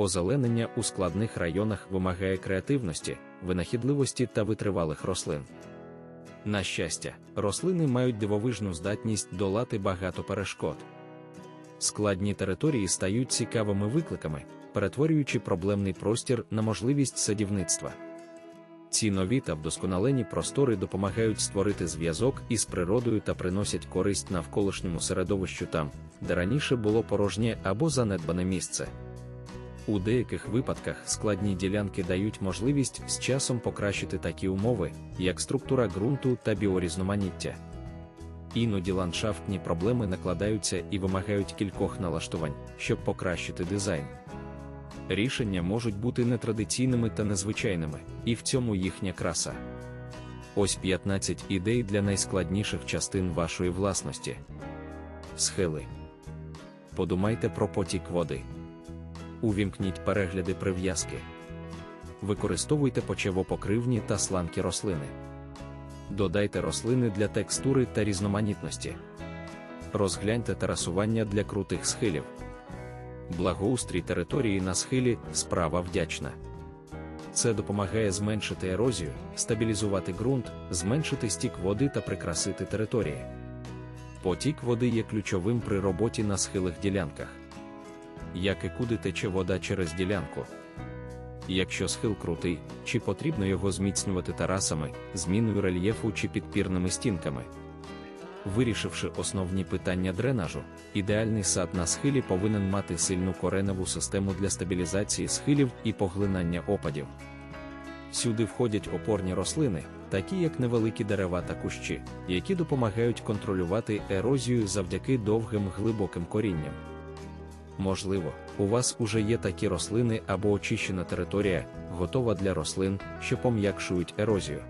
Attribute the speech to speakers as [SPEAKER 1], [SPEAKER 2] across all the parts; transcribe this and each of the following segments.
[SPEAKER 1] Озеленення у складних районах вимагає креативності, винахідливості та витривалих рослин. На щастя, рослини мають дивовижну здатність долати багато перешкод. Складні території стають цікавими викликами, перетворюючи проблемний простір на можливість садівництва. Ці нові та вдосконалені простори допомагають створити зв'язок із природою та приносять користь навколишньому середовищу там, де раніше було порожнє або занедбане місце. У деяких випадках складні ділянки дають можливість з часом покращити такі умови, як структура ґрунту та біорізноманіття. Іноді ландшафтні проблеми накладаються і вимагають кількох налаштувань, щоб покращити дизайн. Рішення можуть бути нетрадиційними та незвичайними, і в цьому їхня краса. Ось 15 ідей для найскладніших частин вашої власності. Схили. Подумайте про потік води. Увімкніть перегляди прив'язки. Використовуйте почевопокривні та сланкі рослини. Додайте рослини для текстури та різноманітності. Розгляньте терасування для крутих схилів. Благоустрій території на схилі справа вдячна. Це допомагає зменшити ерозію, стабілізувати ґрунт, зменшити стік води та прикрасити території. Потік води є ключовим при роботі на схилих ділянках. Як і куди тече вода через ділянку. Якщо схил крутий, чи потрібно його зміцнювати тарасами, зміною рельєфу чи підпірними стінками. Вирішивши основні питання дренажу, ідеальний сад на схилі повинен мати сильну кореневу систему для стабілізації схилів і поглинання опадів. Сюди входять опорні рослини, такі як невеликі дерева та кущі, які допомагають контролювати ерозію завдяки довгим глибоким корінням. Можливо, у вас уже є такі рослини або очищена територія, готова для рослин, що пом'якшують ерозію.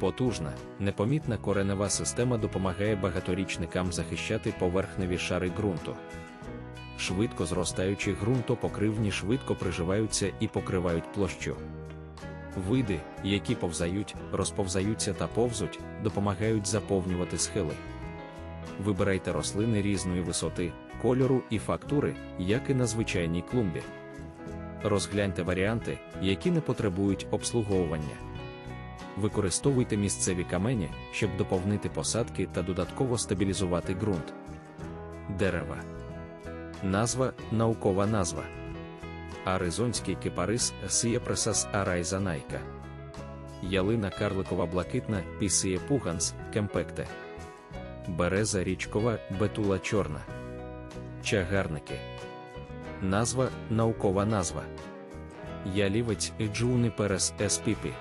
[SPEAKER 1] Потужна, непомітна коренева система допомагає багаторічникам захищати поверхневі шари ґрунту. Швидко зростаючі ґрунтопокривні швидко приживаються і покривають площу. Види, які повзають, розповзаються та повзуть, допомагають заповнювати схили. Вибирайте рослини різної висоти, кольору і фактури, як і на звичайній клумбі. Розгляньте варіанти, які не потребують обслуговування. Використовуйте місцеві камені, щоб доповнити посадки та додатково стабілізувати ґрунт. Дерева. Назва наукова назва. Аризонський кипарис Сієпресас арайзанайка. Ялина карликова блакитна Пісіє пуганс кемпекте. Береза річкова бетула чорна. Чагарники. Назва наукова назва. Ялівець Джуни Перес Еспіпі.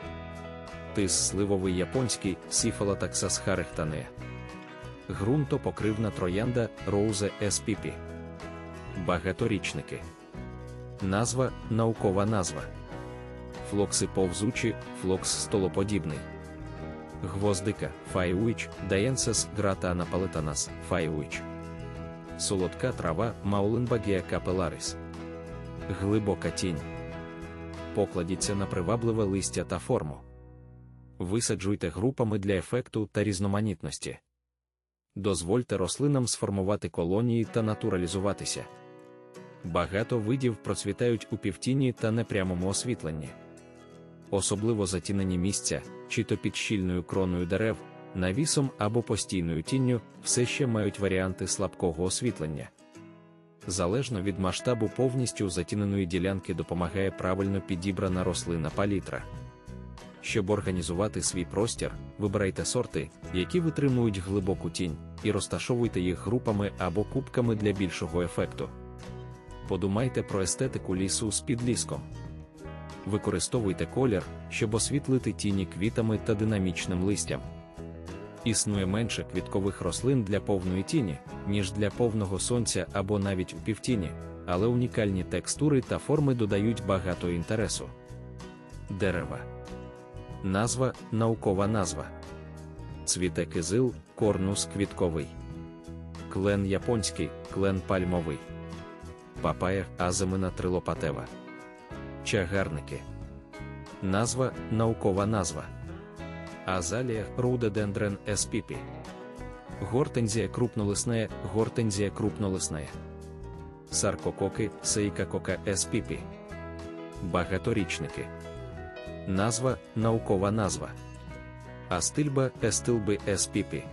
[SPEAKER 1] Тис сливовий японський Сіфалатаксас харихтане. Грунтопокривна троянда Роузе Еспіпі. Багаторічники. Назва наукова назва. Флокси повзучі, флокс столоподібний. Гвоздика Файуіч, Даєнсес гратана палетанас Файуіч. Солодка трава Мауленбагія капеларис. Глибока тінь. Покладіться на привабливе листя та форму. Висаджуйте групами для ефекту та різноманітності. Дозвольте рослинам сформувати колонії та натуралізуватися. Багато видів процвітають у півтіні та непрямому освітленні. Особливо затінені місця, чи то під щільною кроною дерев, навісом або постійною тінню, все ще мають варіанти слабкого освітлення. Залежно від масштабу повністю затіненої ділянки допомагає правильно підібрана рослина палітра. Щоб організувати свій простір, вибирайте сорти, які витримують глибоку тінь, і розташовуйте їх групами або кубками для більшого ефекту. Подумайте про естетику лісу з підліском. Використовуйте колір, щоб освітлити тіні квітами та динамічним листям. Існує менше квіткових рослин для повної тіні, ніж для повного сонця або навіть у півтіні, але унікальні текстури та форми додають багато інтересу. Дерева. Назва наукова назва. Цвіте кизил, корнус квітковий. Клен японський, клен пальмовий. Папая азимина трилопатева. Чагарники. Назва наукова назва. Азалія рудедендрен еспіпі. Гортензія крупнолисная, гортензія крупнолисная. саркококи, сейкакока еспіпі. Багаторічники. Назва наукова назва. Астильба естилби еспіпі.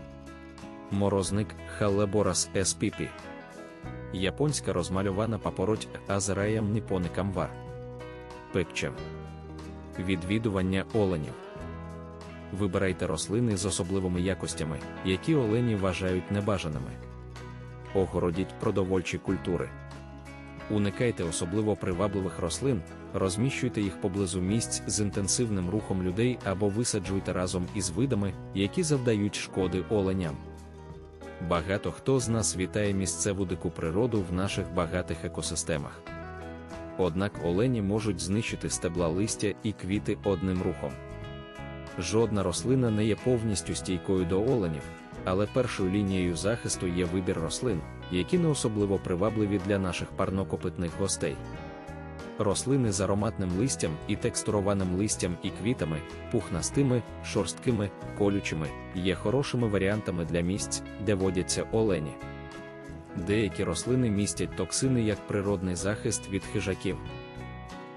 [SPEAKER 1] Морозник Халлеборас еспіпі. Японська розмальована папороть Азераям ніпоникам вар. Пекчем. Відвідування оленів. Вибирайте рослини з особливими якостями, які олені вважають небажаними. Огородіть продовольчі культури. Уникайте особливо привабливих рослин, розміщуйте їх поблизу місць з інтенсивним рухом людей або висаджуйте разом із видами, які завдають шкоди оленям. Багато хто з нас вітає місцеву дику природу в наших багатих екосистемах. Однак олені можуть знищити стебла листя і квіти одним рухом. Жодна рослина не є повністю стійкою до оленів, але першою лінією захисту є вибір рослин, які не особливо привабливі для наших парнокопитних гостей. Рослини з ароматним листям і текстурованим листям і квітами, пухнастими, шорсткими, колючими, є хорошими варіантами для місць, де водяться олені. Деякі рослини містять токсини як природний захист від хижаків.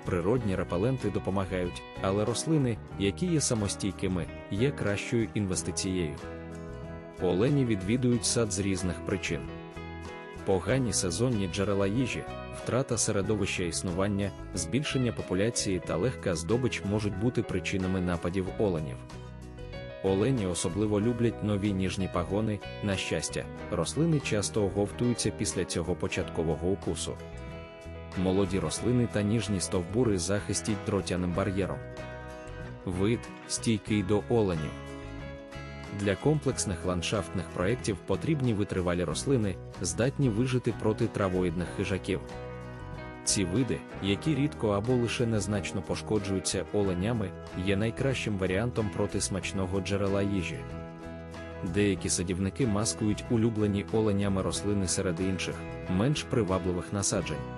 [SPEAKER 1] Природні репеленти допомагають, але рослини, які є самостійкими, є кращою інвестицією. Олені відвідують сад з різних причин. Погані сезонні джерела їжі, втрата середовища існування, збільшення популяції та легка здобич можуть бути причинами нападів оленів. Олені особливо люблять нові ніжні пагони, на щастя, рослини часто оговтуються після цього початкового укусу. Молоді рослини та ніжні стовбури захистять дротяним бар'єром. Вид стійкий до оленів. Для комплексних ландшафтних проєктів потрібні витривалі рослини, здатні вижити проти травоїдних хижаків. Ці види, які рідко або лише незначно пошкоджуються оленями, є найкращим варіантом проти смачного джерела їжі. Деякі садівники маскують улюблені оленями рослини серед інших, менш привабливих насаджень.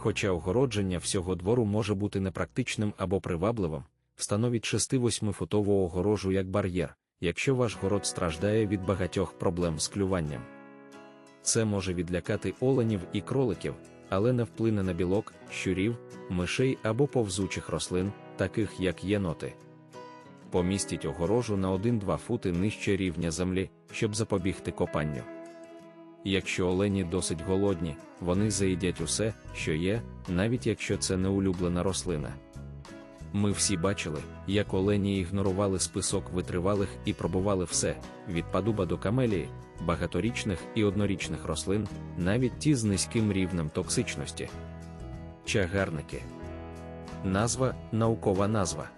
[SPEAKER 1] Хоча огородження всього двору може бути непрактичним або привабливим, встановіть 6-8 футову огорожу як бар'єр, якщо ваш город страждає від багатьох проблем з клюванням. Це може відлякати оленів і кроликів, але не вплине на білок, щурів, мишей або повзучих рослин, таких як єноти. Помістіть огорожу на 1-2 фути нижче рівня землі, щоб запобігти копанню. Якщо олені досить голодні, вони заїдять усе, що є, навіть якщо це не улюблена рослина. Ми всі бачили, як олені ігнорували список витривалих і пробували все від падуба до камелії, багаторічних і однорічних рослин, навіть ті з низьким рівнем токсичності. Чагарники. Назва наукова назва.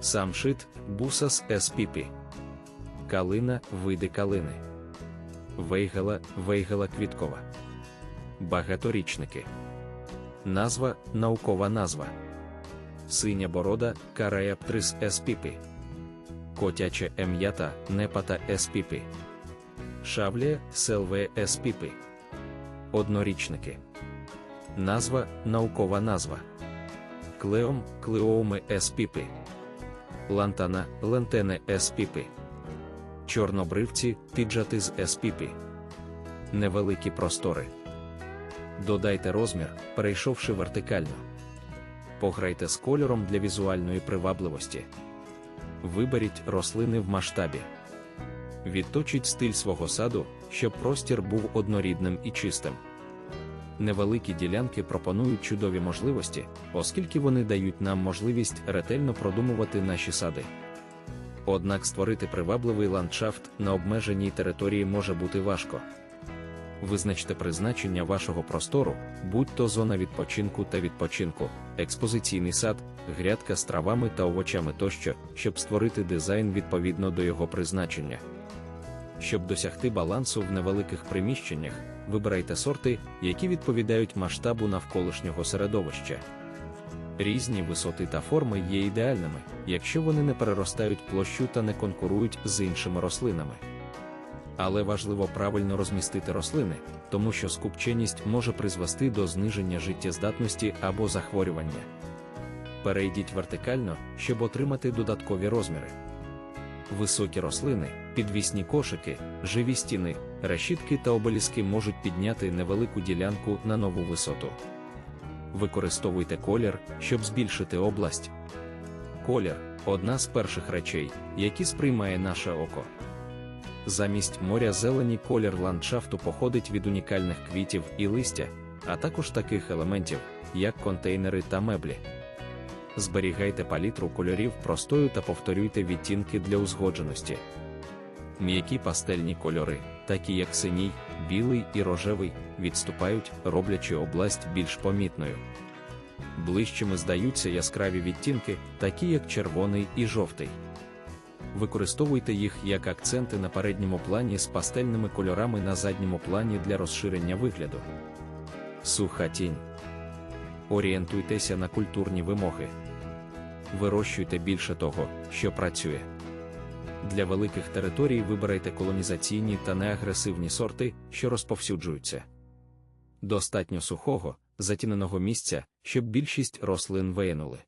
[SPEAKER 1] Самшит Бусас еспіпі. Калина види калини. Вейгала Вейгала квіткова. Багаторічники. Назва наукова назва. Синя борода Караєптрис еспіпі. Котяча ем'ята Непата еспіпі. Шавлія Селве еспіпі. Однорічники. Назва наукова назва. Клеом Клеоуми еспіпі. Лантана Лентене еспіпі. Чорнобривці піджатиз еспіпі. Невеликі простори. Додайте розмір, перейшовши вертикально. Пограйте з кольором для візуальної привабливості. Виберіть рослини в масштабі. Відточіть стиль свого саду, щоб простір був однорідним і чистим. Невеликі ділянки пропонують чудові можливості, оскільки вони дають нам можливість ретельно продумувати наші сади. Однак створити привабливий ландшафт на обмеженій території може бути важко. Визначте призначення вашого простору, будь-то зона відпочинку та відпочинку, експозиційний сад, грядка з травами та овочами тощо, щоб створити дизайн відповідно до його призначення. Щоб досягти балансу в невеликих приміщеннях, вибирайте сорти, які відповідають масштабу навколишнього середовища. Різні висоти та форми є ідеальними, якщо вони не переростають площу та не конкурують з іншими рослинами. Але важливо правильно розмістити рослини, тому що скупченість може призвести до зниження життєздатності або захворювання. Перейдіть вертикально, щоб отримати додаткові розміри. Високі рослини, підвісні кошики, живі стіни, решітки та обеліски можуть підняти невелику ділянку на нову висоту. Використовуйте колір, щоб збільшити область. Колір одна з перших речей, які сприймає наше око. Замість моря зелені колір ландшафту походить від унікальних квітів і листя, а також таких елементів, як контейнери та меблі. Зберігайте палітру кольорів простою та повторюйте відтінки для узгодженості. М'які пастельні кольори, такі як синій, білий і рожевий, відступають, роблячи область більш помітною. Ближчими здаються яскраві відтінки, такі як червоний і жовтий. Використовуйте їх як акценти на передньому плані з пастельними кольорами на задньому плані для розширення вигляду. Суха тінь. Орієнтуйтеся на культурні вимоги. Вирощуйте більше того, що працює. Для великих територій вибирайте колонізаційні та неагресивні сорти, що розповсюджуються. Достатньо сухого, затіненого місця, щоб більшість рослин виянули.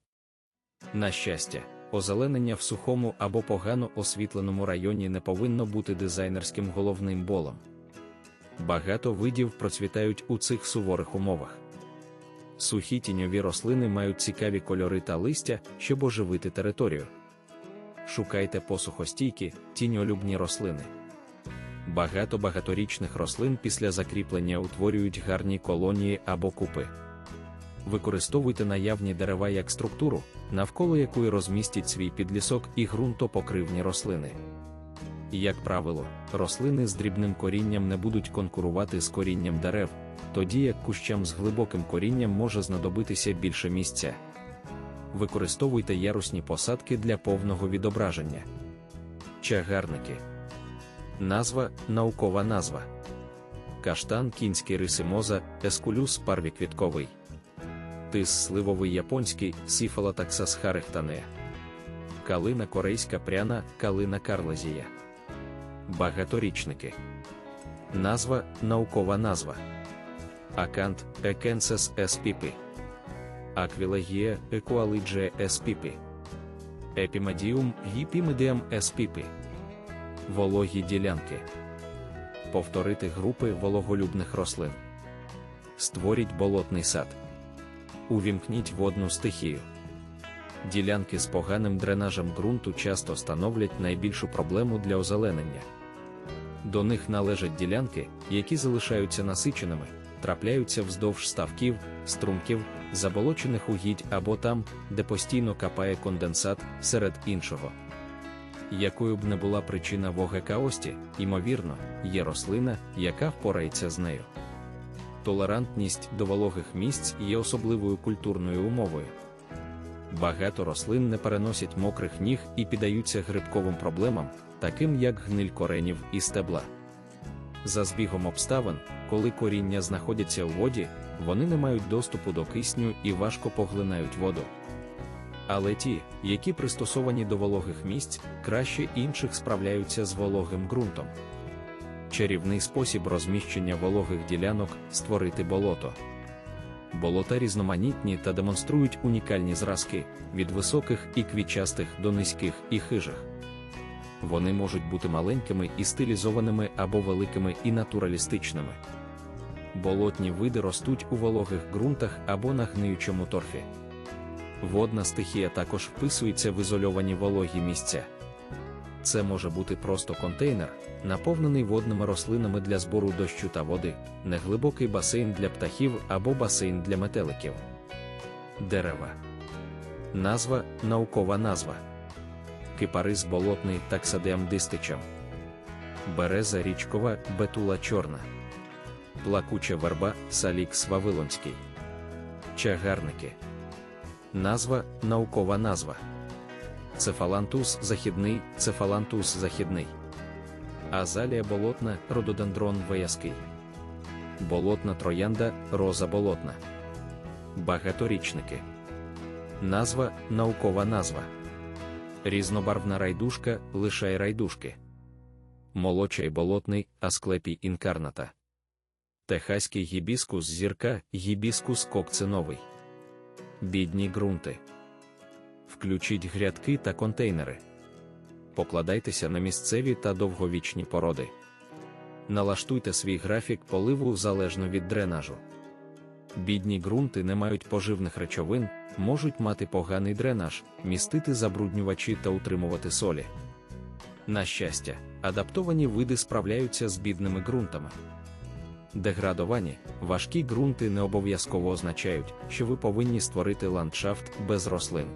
[SPEAKER 1] На щастя, озеленення в сухому або погано освітленому районі не повинно бути дизайнерським головним болом. Багато видів процвітають у цих суворих умовах. Сухі тіньові рослини мають цікаві кольори та листя, щоб оживити територію. Шукайте посухостійкі, тіньолюбні рослини. Багато багаторічних рослин після закріплення утворюють гарні колонії або купи. Використовуйте наявні дерева як структуру, навколо якої розмістять свій підлісок і ґрунтопокривні рослини. Як правило, рослини з дрібним корінням не будуть конкурувати з корінням дерев, тоді як кущам з глибоким корінням може знадобитися більше місця. Використовуйте ярусні посадки для повного відображення. Чагарники. Назва наукова назва. Каштан кінський рисимоза, ескулюс парвіквітковий. Тис сливовий японський сіфалатаксас харихтане. Калина корейська пряна, калина карлезія. Багаторічники. Назва наукова назва. Акант екенсес еспіпи. Аквілагія екуалиджія еспіпи. Епімедіум гіпімедіам еспіпи. Вологі ділянки. Повторити групи вологолюбних рослин. Створіть болотний сад. Увімкніть водну стихію. Ділянки з поганим дренажем ґрунту часто становлять найбільшу проблему для озеленення. До них належать ділянки, які залишаються насиченими, трапляються вздовж ставків, струмків, заболочених угідь або там, де постійно капає конденсат, серед іншого. Якою б не була причина вогекаості, ймовірно, є рослина, яка впорається з нею. Толерантність до вологих місць є особливою культурною умовою. Багато рослин не переносять мокрих ніг і піддаються грибковим проблемам, таким як гниль коренів і стебла. За збігом обставин, коли коріння знаходяться у воді, вони не мають доступу до кисню і важко поглинають воду. Але ті, які пристосовані до вологих місць, краще інших справляються з вологим ґрунтом. Чарівний спосіб розміщення вологих ділянок створити болото. Болота різноманітні та демонструють унікальні зразки від високих і квітчастих до низьких і хижих. Вони можуть бути маленькими і стилізованими або великими і натуралістичними. Болотні види ростуть у вологих ґрунтах або на гниючому торфі. Водна стихія також вписується в ізольовані вологі місця. Це може бути просто контейнер, наповнений водними рослинами для збору дощу та води, неглибокий басейн для птахів або басейн для метеликів. Дерева. Назва наукова назва. Кипарис болотний таксадеам дистичам. Береза річкова бетула чорна. Плакуча верба салікс вавилонський. Чагарники. Назва наукова назва. Цефалантус західний, цефалантус західний. Азалія болотна, рододендрон вияский. Болотна троянда, роза болотна. Багаторічники. Назва наукова назва. Різнобарвна райдушка лишай райдушки. Молочай болотний асклепій інкарната. Техаський гібіскус зірка гібіскус кокциновий. Бідні ґрунти. Включіть грядки та контейнери. покладайтеся на місцеві та довговічні породи. Налаштуйте свій графік поливу залежно від дренажу. Бідні ґрунти не мають поживних речовин, можуть мати поганий дренаж, містити забруднювачі та утримувати солі. На щастя, адаптовані види справляються з бідними ґрунтами. Деградовані, важкі ґрунти не обов'язково означають, що ви повинні створити ландшафт без рослин.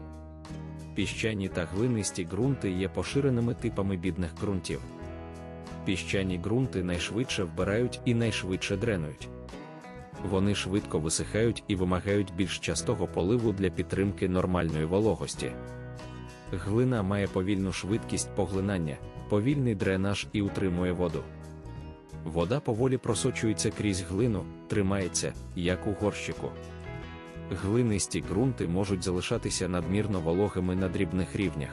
[SPEAKER 1] Піщані та глинисті ґрунти є поширеними типами бідних ґрунтів. Піщані ґрунти найшвидше вбирають і найшвидше дренують. Вони швидко висихають і вимагають більш частого поливу для підтримки нормальної вологості. Глина має повільну швидкість поглинання, повільний дренаж і утримує воду. Вода поволі просочується крізь глину, тримається, як у горщику. Глинисті ґрунти можуть залишатися надмірно вологими на дрібних рівнях.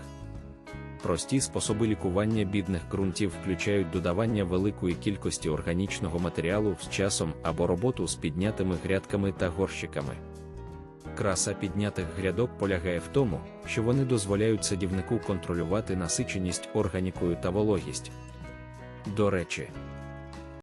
[SPEAKER 1] Прості способи лікування бідних ґрунтів включають додавання великої кількості органічного матеріалу з часом або роботу з піднятими грядками та горщиками. Краса піднятих грядок полягає в тому, що вони дозволяють садівнику контролювати насиченість органікою та вологість. До речі,